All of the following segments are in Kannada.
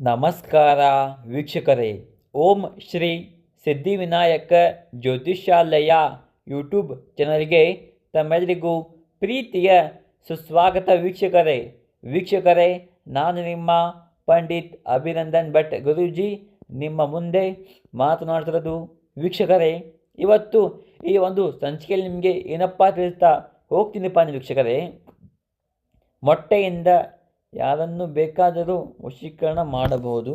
ನಮಸ್ಕಾರ ವೀಕ್ಷಕರೇ. ಓಂ ಶ್ರೀ ಸಿದ್ಧಿವಿನಾಯಕ ಜ್ಯೋತಿಷ್ಯಾಲಯ ಯೂಟ್ಯೂಬ್ ಚಾನಲ್ಗೆ ತಮ್ಮೆಲ್ಲರಿಗೂ ಪ್ರೀತಿಯ ಸುಸ್ವಾಗತ ವೀಕ್ಷಕರೇ. ವೀಕ್ಷಕರೇ, ನಾನು ನಿಮ್ಮ ಪಂಡಿತ್ ಅಭಿನಂದನ್ ಭಟ್ ಗುರೂಜಿ. ನಿಮ್ಮ ಮುಂದೆ ಮಾತನಾಡ್ತಿರೋದು ವೀಕ್ಷಕರೇ, ಇವತ್ತು ಈ ಒಂದು ಸಂಚಿಕೆಯಲ್ಲಿ ನಿಮಗೆ ಏನಪ್ಪ ತಿಳಿಸ್ತಾ ಹೋಗ್ತೀನಿಪ್ಪ ಅಂದ್ರೆ ವೀಕ್ಷಕರೇ. ಮೊಟ್ಟೆಯಿಂದ ಯಾರನ್ನು ಬೇಕಾದರೂ ವಶೀಕರಣ ಮಾಡಬಹುದು.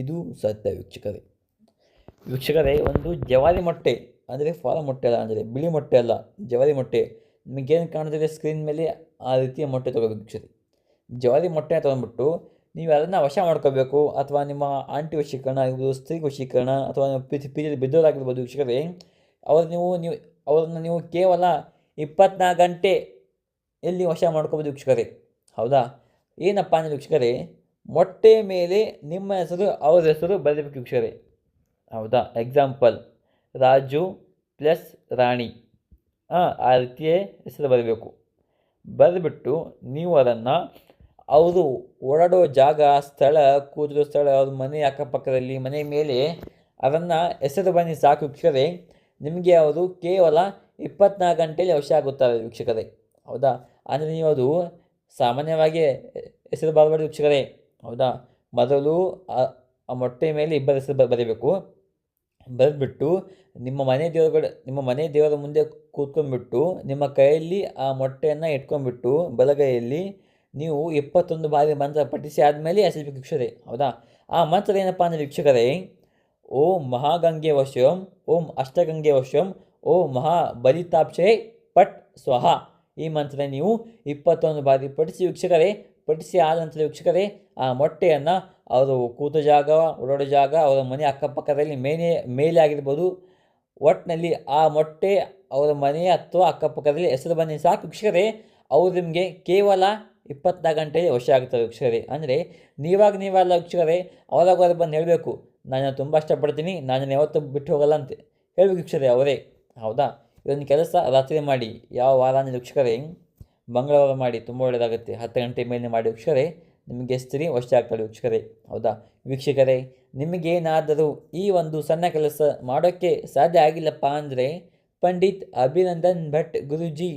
ಇದು ಸತ್ಯ ವೀಕ್ಷಕರೇ. ವೀಕ್ಷಕರೇ, ಒಂದು ಜವಾರಿ ಮೊಟ್ಟೆ, ಅಂದರೆ ಫಾರಂ ಮೊಟ್ಟೆ ಅಲ್ಲ, ಅಂದರೆ ಬಿಳಿ ಮೊಟ್ಟೆ ಅಲ್ಲ, ಜವಾರಿ ಮೊಟ್ಟೆ ನಿಮಗೇನು ಕಾಣ್ತಿದೆ ಸ್ಕ್ರೀನ್ ಮೇಲೆ, ಆ ರೀತಿಯ ಮೊಟ್ಟೆ ತಗೋಬೇಕು ವೀಕ್ಷಕರೇ. ಜವಾರಿ ಮೊಟ್ಟೆ ತೊಗೊಂಡ್ಬಿಟ್ಟು ನೀವು ಅದನ್ನು ವಶ ಮಾಡ್ಕೋಬೇಕು, ಅಥವಾ ನಿಮ್ಮ ಆಂಟಿ ವಶೀಕರಣ ಆಗಿರ್ಬೋದು, ಸ್ತ್ರೀ ವಶೀಕರಣ, ಅಥವಾ ಪ್ರೀತಿ ಪ್ರೀತಿಯಲ್ಲಿ ಬಿದ್ದೋರಾಗಿರ್ಬೋದು ವೀಕ್ಷಕರೇ, ಅವ್ರು ನೀವು ನೀವು, ಅವ್ರನ್ನ ನೀವು ಕೇವಲ ಇಪ್ಪತ್ನಾಲ್ಕು ಗಂಟೆ ಎಲ್ಲಿ ವಶ ಮಾಡ್ಕೋಬೋದು ವೀಕ್ಷಕರೇ. ಹೌದಾ? ಏನಪ್ಪ ಅಂದರೆ ವೀಕ್ಷಕರೇ, ಮೊಟ್ಟೆ ಮೇಲೆ ನಿಮ್ಮ ಹೆಸರು, ಅವ್ರ ಹೆಸರು ಬರೀಬೇಕು ವೀಕ್ಷಕರೇ. ಹೌದಾ? Example Raju plus Rani. ಹಾಂ ಆ ರೀತಿಯೇ ಹೆಸರು ಬರಬೇಕು. ಬರೆದ್ಬಿಟ್ಟು ನೀವು ಅದನ್ನು ಅವರು ಓಡಾಡೋ ಜಾಗ, ಸ್ಥಳ ಕೂದಲು ಸ್ಥಳ, ಅವ್ರ ಮನೆ ಅಕ್ಕಪಕ್ಕದಲ್ಲಿ, ಮನೆ ಮೇಲೆ ಅದನ್ನು ಹೆಸರು ಬನ್ನಿ ಸಾಕು ವೀಕ್ಷಕರೇ. ನಿಮಗೆ ಅವರು ಕೇವಲ ಇಪ್ಪತ್ನಾಲ್ಕು ಗಂಟೆಯಲ್ಲಿ ಅವಶ್ಯ ಆಗುತ್ತಾರೆ ವೀಕ್ಷಕರೇ. ಹೌದಾ? ಅಂದರೆ ನೀವು ಅದು ಸಾಮಾನ್ಯವಾಗಿ ಹೆಸರು ಬರಬಾರ್ದು ವೀಕ್ಷಕರೇ, ಹೌದಾ? ಮೊದಲು ಆ ಮೊಟ್ಟೆ ಮೇಲೆ ಇಬ್ಬರು ಹೆಸರು ಬರೀಬೇಕು. ಬರೆದ್ಬಿಟ್ಟು ನಿಮ್ಮ ಮನೆ ದೇವರುಗಳು, ನಿಮ್ಮ ಮನೆ ದೇವರ ಮುಂದೆ ಕೂತ್ಕೊಂಡ್ಬಿಟ್ಟು ನಿಮ್ಮ ಕೈಯಲ್ಲಿ ಆ ಮೊಟ್ಟೆಯನ್ನು ಇಟ್ಕೊಂಡ್ಬಿಟ್ಟು ಬಲಗೈಯಲ್ಲಿ ನೀವು ಇಪ್ಪತ್ತೊಂದು ಬಾರಿ ಮಂತ್ರ ಪಠಿಸಿ ಆದಮೇಲೆ ಹೆಸರು ವೀಕ್ಷಕರೇ ಹೌದಾ? ಆ ಮಂತ್ರ ಏನಪ್ಪ ಅಂದರೆ ವೀಕ್ಷಕರೇ, ಓಂ ಮಹಾಗಂಗೆ ವಶಂ ಓಂ ಅಷ್ಟಗಂಗೆ ವಶಂ ಓಂ ಮಹಾ ಬಲಿತಾಪ್ಷೇ ಪಟ್ ಸ್ವಹ. ಈ ಮಂತ್ರ ನೀವು ಇಪ್ಪತ್ತೊಂದು ಬಾರಿ ಪಠಿಸಿ ವೀಕ್ಷಕರೇ, ಪಠಿಸಿ ಆದ ನಂತರ ವೀಕ್ಷಕರೇ, ಆ ಮೊಟ್ಟೆಯನ್ನು ಅವರು ಕೂತ ಜಾಗ ಓಡಾಡೋ ಜಾಗ, ಅವರ ಮನೆ ಅಕ್ಕಪಕ್ಕದಲ್ಲಿ ಮೇಲೆ ಮೇಲೆ ಆಗಿರ್ಬೋದು ಒಟ್ಟಿನಲ್ಲಿ ಆ ಮೊಟ್ಟೆ ಅವರ ಮನೆ ಅಥವಾ ಅಕ್ಕಪಕ್ಕದಲ್ಲಿ ಹೆಸರು ಬನ್ನಿ ಸಾಕು ವೀಕ್ಷಕರೇ, ಅವರು ನಿಮಗೆ ಕೇವಲ ಇಪ್ಪತ್ನಾಲ್ಕು ಗಂಟೆಯಲ್ಲಿ ವಶ ಆಗ್ತಾರೆ ವೀಕ್ಷಕರೇ. ಅಂದರೆ ನೀವಾಗ ನೀವಲ್ಲ ವೀಕ್ಷಕರೇ ಅವಾಗ ಬಂದು ಹೇಳಬೇಕು, ನಾನು ತುಂಬ ಇಷ್ಟಪಡ್ತೀನಿ, ನಾನು ಯಾವತ್ತೂ ಬಿಟ್ಟು ಹೋಗಲ್ಲ ಅಂತ. ಹೇಳಬೇಕು ವೀಕ್ಷಕರೇ ಅವರೇ, ಹೌದಾ? ಇದೊಂದು ಕೆಲಸ ರಾತ್ರಿ ಮಾಡಿ. ಯಾವ ವಾರ ಅಂದರೆ ವೀಕ್ಷಕರೇ ಮಂಗಳವಾರ ಮಾಡಿ, ತುಂಬ ಒಳ್ಳೆಯದಾಗುತ್ತೆ. ಹತ್ತು ಗಂಟೆ ಮೇಲೆ ಮಾಡಿ ವೀಕ್ಷಕರೇ, ನಿಮಗೆ ಸ್ತ್ರೀ ವಶ ಆಗ್ತಾಳೆ ವೀಕ್ಷಕರೇ. ಹೌದಾ? ವೀಕ್ಷಕರೇ ನಿಮಗೇನಾದರೂ ಈ ಒಂದು ಸಣ್ಣ ಕೆಲಸ ಮಾಡೋಕ್ಕೆ ಸಾಧ್ಯ ಆಗಿಲ್ಲಪ್ಪ ಅಂದರೆ, ಪಂಡಿತ್ ಅಭಿನಂದನ್ ಭಟ್ ಗುರುಜಿ,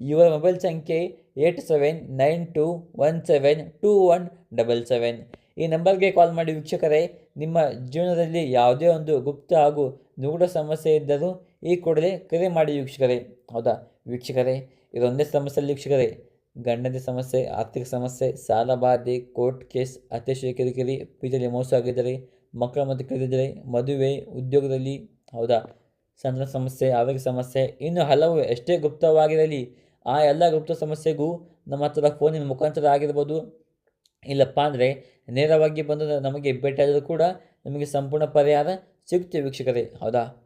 ಇವರ ಮೊಬೈಲ್ ಸಂಖ್ಯೆ eight seven nine two one seven two one double seven. ಈ ನಂಬರ್ಗೆ ಕಾಲ್ ಮಾಡಿ ವೀಕ್ಷಕರೇ, ನಿಮ್ಮ ಜೀವನದಲ್ಲಿ ಯಾವುದೇ ಒಂದು ಗುಪ್ತ ಹಾಗೂ ನೂಡ ಸಮಸ್ಯೆ ಇದ್ದರೂ ಈ ಕೂಡಲೇ ಕರೆ ಮಾಡಿ ವೀಕ್ಷಕರೇ. ಹೌದಾ? ವೀಕ್ಷಕರೇ, ಇದೊಂದೇ ಸಮಸ್ಯೆ ವೀಕ್ಷಕರೇ. ಗಂಡನ ಸಮಸ್ಯೆ, ಆರ್ಥಿಕ ಸಮಸ್ಯೆ, ಸಾಲ ಬಾಧೆ, ಕೋರ್ಟ್ ಕೇಸ್, ಅತ್ಯಶಯ ಕಿರಿಕಿರಿ ಪೀಜಲ್ಲಿ ಮೋಸ ಆಗಿದ್ದರೆ, ಮಕ್ಕಳ ಮತ್ತು ಕರೆದಿದ್ದರೆ ಮದುವೆ, ಉದ್ಯೋಗದಲ್ಲಿ, ಹೌದಾ? ಸಣ್ಣ ಸಮಸ್ಯೆ, ಆರೋಗ್ಯ ಸಮಸ್ಯೆ, ಇನ್ನು ಹಲವು ಎಷ್ಟೇ ಗುಪ್ತವಾಗಿರಲಿ, ಆ ಎಲ್ಲ ಗುಪ್ತ ಸಮಸ್ಯೆಗೂ ನಮ್ಮ ಹತ್ರ ಫೋನಿನ ಮುಖಾಂತರ ಆಗಿರ್ಬೋದು. ಇಲ್ಲಪ್ಪ ಅಂದರೆ ನೇರವಾಗಿ ಬಂದು ನಮಗೆ ಭೇಟಿಯಾದರೂ ಕೂಡ ನಮಗೆ ಸಂಪೂರ್ಣ ಪರಿಹಾರ ಸಿಗುತ್ತೆ ವೀಕ್ಷಕರೇ. ಹೌದಾ?